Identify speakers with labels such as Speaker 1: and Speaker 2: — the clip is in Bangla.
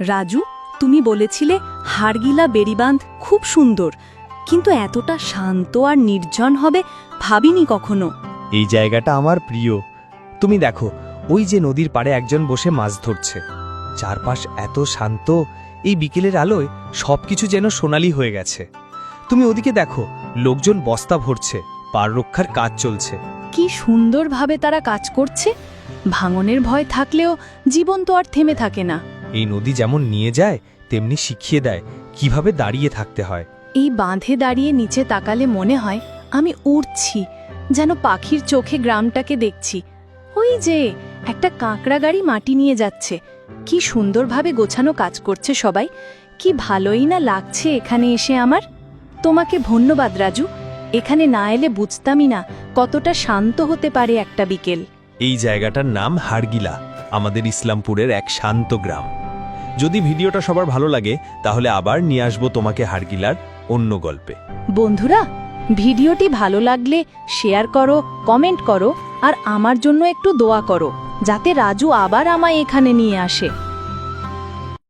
Speaker 1: রাজু তুমি বলেছিলে হাড়গিলা বেড়িবাঁধ খুব সুন্দর কিন্তু এতটা শান্ত আর নির্জন হবে ভাবিনি কখনো।
Speaker 2: এই জায়গাটা আমার প্রিয়। তুমি দেখো ওই যে নদীর পাড়ে একজন বসে মাছ ধরছে। চারপাশ এত শান্ত এই বিকেলের আলোয় সবকিছু যেন সোনালি হয়ে গেছে। তুমি ওদিকে দেখো লোকজন বস্তা ভরছে পার রক্ষার কাজ চলছে।
Speaker 1: কি সুন্দরভাবে তারা কাজ করছে। ভাঙনের ভয় থাকলেও জীবন তো আর থেমে থাকে না।
Speaker 2: এই নদী যেমন নিয়ে যায় তেমনি শিখিয়ে দেয় কীভাবে দাঁড়িয়ে থাকতে হয়।
Speaker 1: এই বাঁধে দাঁড়িয়ে নিচে তাকালে মনে হয় আমি উড়ছি যেন পাখির চোখে গ্রামটাকে দেখছি। ওই যে একটা কাঁকড়া গাড়ি মাটি নিয়ে যাচ্ছে। কি সুন্দরভাবে গোছানো কাজ করছে সবাই। কি ভালোই না লাগছে এখানে এসে আমার। তোমাকে ধন্যবাদ রাজু। এখানে না এলে বুঝতামই না কতটা শান্ত হতে পারে একটা বিকেল।
Speaker 2: এই জায়গাটার নাম হাড়গিলা আমাদের ইসলামপুরের এক শান্ত গ্রাম। যদি ভিডিওটা সবার ভালো লাগে, তাহলে আবার নিয়ে আসব তোমাকে হারগিলার অন্য গল্পে।
Speaker 1: বন্ধুরা, ভিডিওটি ভালো লাগলে শেয়ার করো, কমেন্ট করো, আর আমার জন্য একটু দোয়া করো, যাতে রাজু আবার আমায় এখানে নিয়ে আসে।